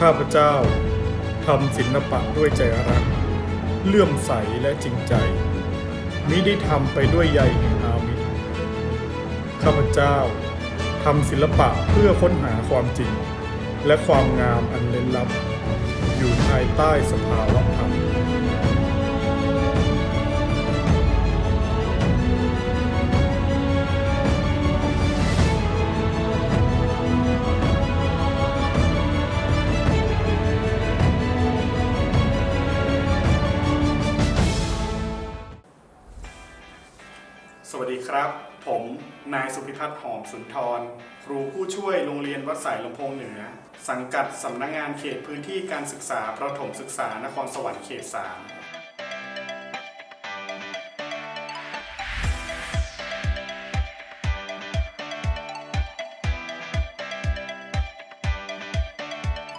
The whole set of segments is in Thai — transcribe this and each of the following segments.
ข้าพเจ้าทำศิลปะด้วยใจรัก เลื่อมใสและจริงใจ มิได้ทำไปด้วยใยแห่งอามิตรข้าพเจ้าทำศิลปะเพื่อค้นหาความจริง และความงามอันเล้นลับ อยู่ภายใต้สภาวะธรรม ครับ ผมนายสุพิพัฒน์หอมสุนทร ครูผู้ช่วยโรงเรียนวัดสายลำโพงเหนือ สังกัดสำนักงานเขตพื้นที่การศึกษาประถมศึกษานครสวรรค์เขต 3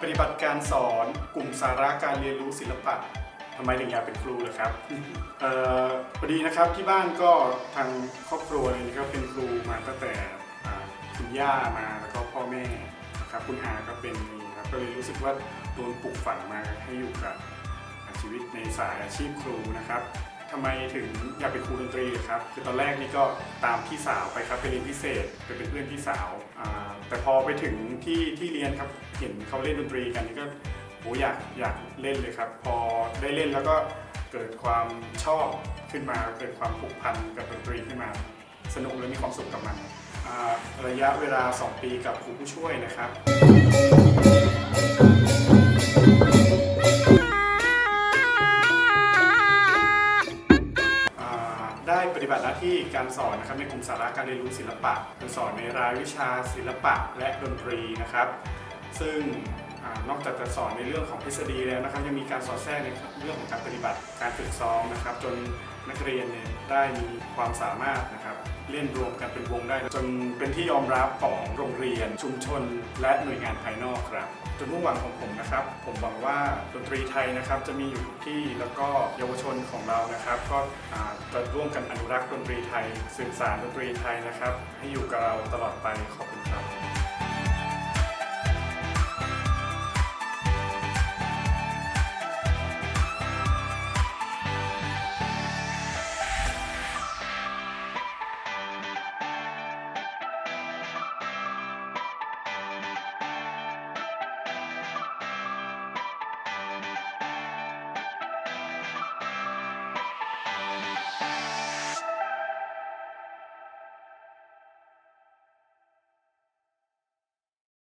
ปฏิบัติการสอนกลุ่มสาระการเรียนรู้ศิลปะ ทำไมถึงอยากเป็นครูเหรอครับเอ่อพอดีนะครับที่บ้านก็ทางครอบครัวเลยนะครับเป็นครูมาตั้งแต่อ่าคุณย่ามาแล้วก็พ่อแม่นะครับคุณอาก็เป็นครับก็เลยรู้สึกว่าโดนปลูกฝังมาให้อยู่กับชีวิตในสายอาชีพครูนะครับทำไมถึงอยากเป็นครูดนตรีครับ คือตอนแรกนี่ก็ตามพี่สาวไปครับไปเรียนพิเศษไปเป็นเพื่อนพี่สาวอ่าแต่พอไปถึงที่ที่เรียนครับเห็นเขาเล่นดนตรีกันนี่ก็ โหอยากอยากเล่นเลยครับ พอได้เล่นแล้วก็เกิดความชอบขึ้นมา เกิดความผูกพันกับดนตรีขึ้นมา สนุกและมีความสุขกับมันอ่าระยะเวลา 2 ปีกับครูผู้ช่วยนะครับ อ่าได้ปฏิบัติหน้าที่การสอนนะครับในกลุ่มสาระการเรียนรู้ศิลปะคือสอนในรายวิชาศิลปะและดนตรีนะครับ ซึ่ง นอกจากจะสอนในเรื่องของทฤษฎีแล้วนะครับยังมีการสอดแทรกในเรื่องของการปฏิบัติการฝึกซ้อมนะครับ จนนักเรียนเนี่ยได้มีความสามารถนะครับเล่นรวมกันเป็นวงได้ จนเป็นที่ยอมรับของโรงเรียนชุมชน และหน่วยงานภายนอกครับจนมุ่งหวังของผมนะครับ ผมหวังว่าดนตรีไทยนะครับจะมีอยู่ทุกที่แล้วก็เยาวชนของเรานะครับ ก็จะร่วมกันอนุรักษ์ดนตรีไทยสื่อสารดนตรีไทยนะครับ ให้อยู่กับเราตลอดไปขอบคุณครับ